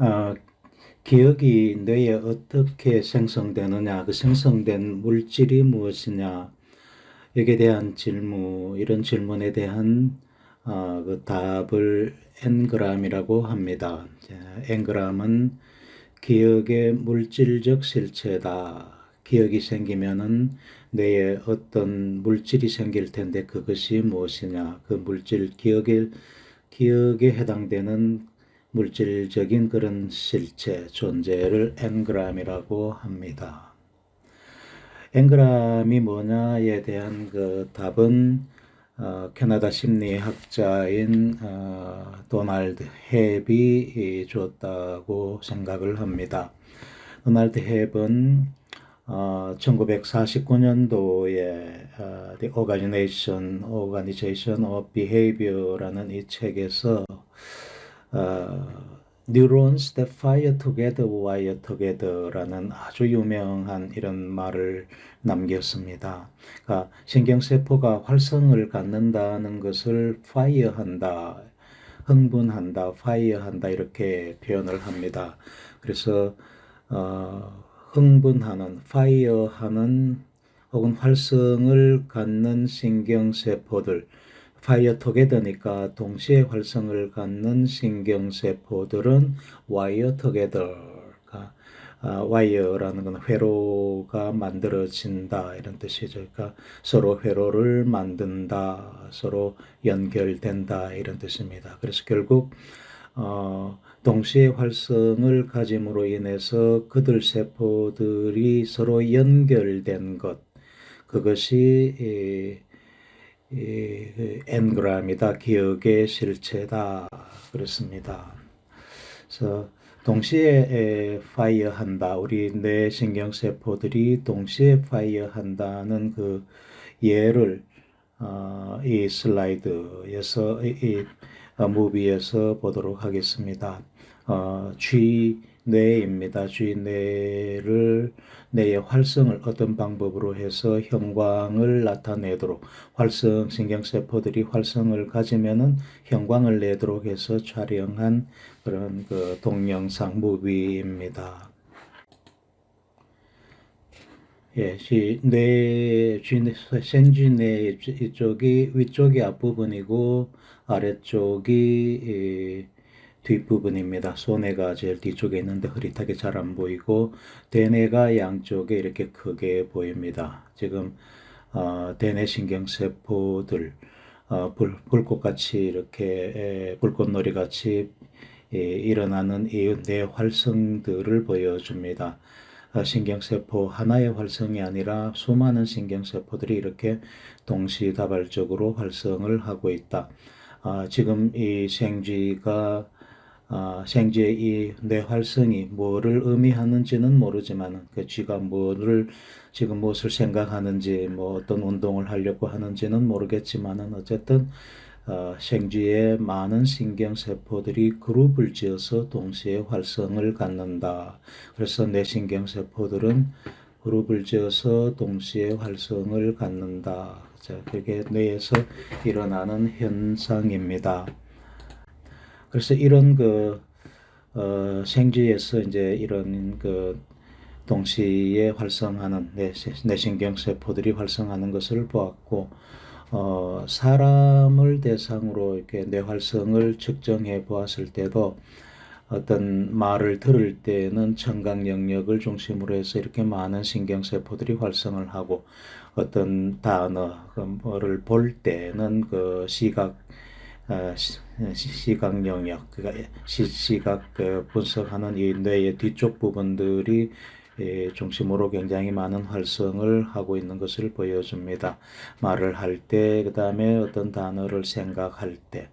어, 기억이 뇌에 어떻게 생성되느냐, 그 생성된 물질이 무엇이냐, 여기에 대한 질문, 이런 질문에 대한 어, 그 답을 엔그램이라고 합니다. 자, 엔그램은 기억의 물질적 실체다. 기억이 생기면은 뇌에 어떤 물질이 생길 텐데 그것이 무엇이냐? 그 물질 기억에 기억에 해당되는 물질적인 그런 실체 존재를 엔그램이라고 합니다. 엔그램이 뭐냐에 대한 그 답은 어, 캐나다 심리학자인 어, 도널드 헵이 줬다고 생각을 합니다. 도널드 헵은 어, 1949년도에 어, The Organization, Organization of Behavior라는 이 책에서 어, Neurons that fire together, wire together라는 아주 유명한 이런 말을 남겼습니다. 그러니까 신경세포가 활성을 갖는다는 것을 fire한다, 흥분한다, fire한다 이렇게 표현을 합니다. 그래서 어, 흥분하는, fire하는 혹은 활성을 갖는 신경세포들, 파이어 토게더니까 동시에 활성을 갖는 신경세포들은 와이어 토게더가 아, 와이어라는 건 회로가 만들어진다 이런 뜻이죠. 그러니까 서로 회로를 만든다, 서로 연결된다 이런 뜻입니다. 그래서 결국 어, 동시에 활성을 가짐으로 인해서 그들 세포들이 서로 연결된 것 그것이 이, 엔그램이다, 기억의 실체다 그렇습니다. 그래서 동시에 파이어한다, 우리 뇌 신경 세포들이 동시에 파이어한다는 그 예를 어, 이 슬라이드에서 이, 이 어, 무비에서 보도록 하겠습니다. 어, G 뇌입니다. G 뇌를 뇌의 활성을 어떤 방법으로 해서 형광을 나타내도록 활성 신경세포들이 활성을 가지면은 형광을 내도록 해서 촬영한 그런 그 동영상 무비입니다. 예, 시, 뇌, 쥐, 생쥐뇌 이쪽이 위쪽이 앞부분이고 아래쪽이 이, 뒷부분입니다. 소뇌가 제일 뒤쪽에 있는데 흐릿하게 잘 안 보이고 대뇌가 양쪽에 이렇게 크게 보입니다. 지금 어, 대뇌 신경세포들 어, 불, 불꽃같이 이렇게 에, 불꽃놀이 같이 예, 일어나는 이뇌 활성들을 보여줍니다. 어, 신경세포 하나의 활성이 아니라 수많은 신경세포들이 이렇게 동시다발적으로 활성을 하고 있다. 아, 지금 이 생쥐가 아, 생쥐의 이 뇌활성이 뭐를 의미하는지는 모르지만 그 쥐가 뭐를 지금 무엇을 생각하는지 뭐 어떤 운동을 하려고 하는지는 모르겠지만은 어쨌든 어, 생쥐의 많은 신경세포들이 그룹을 지어서 동시에 활성을 갖는다. 그래서 내 신경세포들은 그룹을 지어서 동시에 활성을 갖는다. 자, 그게 뇌에서 일어나는 현상입니다. 그래서 이런 그 어, 생쥐에서 이제 이런 그 동시에 활성하는 내, 내 신경 세포들이 활성하는 것을 보았고 어, 사람을 대상으로 이렇게 뇌활성을 측정해 보았을 때도 어떤 말을 들을 때는 청각 영역을 중심으로 해서 이렇게 많은 신경세포들이 활성을 하고 어떤 단어, 그 뭐를 볼 때는 그 시각, 어, 시각 영역, 그러니까 시각 그 분석하는 이 뇌의 뒤쪽 부분들이 예, 중심으로 굉장히 많은 활성을 하고 있는 것을 보여줍니다. 말을 할 때, 그 다음에 어떤 단어를 생각할 때,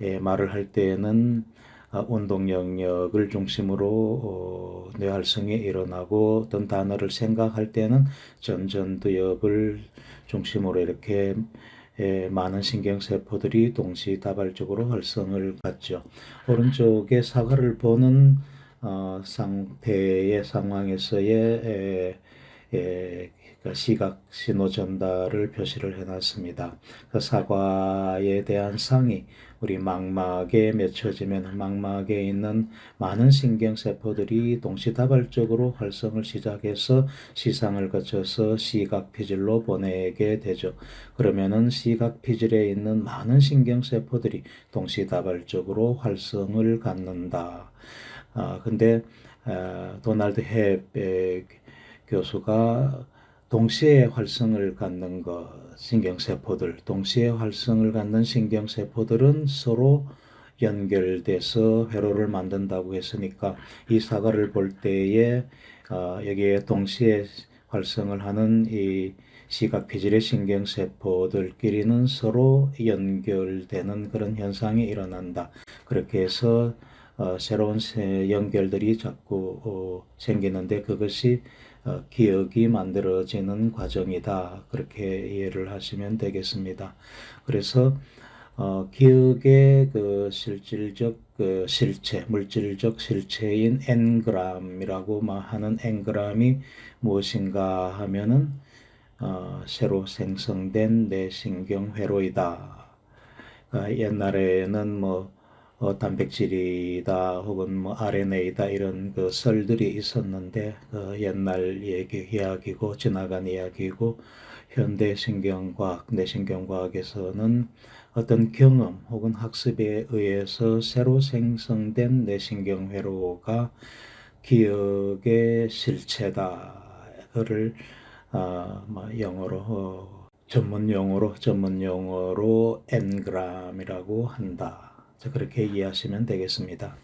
예, 말을 할 때는 어, 운동 영역을 중심으로 어, 뇌활성이 일어나고 어떤 단어를 생각할 때는 전전두엽을 중심으로 이렇게 예, 많은 신경세포들이 동시다발적으로 활성을 갖죠. 오른쪽에 사과를 보는 어, 상태의 상황에서의 에, 에, 그 시각 신호 전달을 표시를 해놨습니다. 그 사과에 대한 상이 우리 망막에 맺혀지면 망막에 있는 많은 신경세포들이 동시다발적으로 활성을 시작해서 시상을 거쳐서 시각피질로 보내게 되죠. 그러면은 시각피질에 있는 많은 신경세포들이 동시다발적으로 활성을 갖는다. 아, 근데 아, 도널드 헵 에, 교수가 동시에 활성을 갖는 것, 신경세포들, 동시에 활성을 갖는 신경세포들은 서로 연결돼서 회로를 만든다고 했으니까 이 사과를 볼 때에 어, 여기에 동시에 활성을 하는 이 시각 피질의 신경세포들끼리는 서로 연결되는 그런 현상이 일어난다. 그렇게 해서 어, 새로운 세- 연결들이 자꾸 어, 생기는데 그것이 어, 기억이 만들어지는 과정이다. 그렇게 이해를 하시면 되겠습니다. 그래서 어, 기억의 그 실질적 그 실체, 물질적 실체인 엔그램이라고 마- 하는 엔그램이 무엇인가 하면은 어, 새로 생성된 뇌신경 회로이다. 아, 옛날에는 뭐 어, 단백질이다 혹은 뭐 RNA다 이런 그 썰들이 있었는데 그 옛날 얘기 이야기고 지나간 이야기고 현대 신경과학, 뇌신경과학에서는 어떤 경험 혹은 학습에 의해서 새로 생성된 뇌신경 회로가 기억의 실체다. 그를 아, 뭐 영어로 어, 전문 용어로 전문 용어로 엔그램이라고 한다. 자, 그렇게 이해하시면 되겠습니다.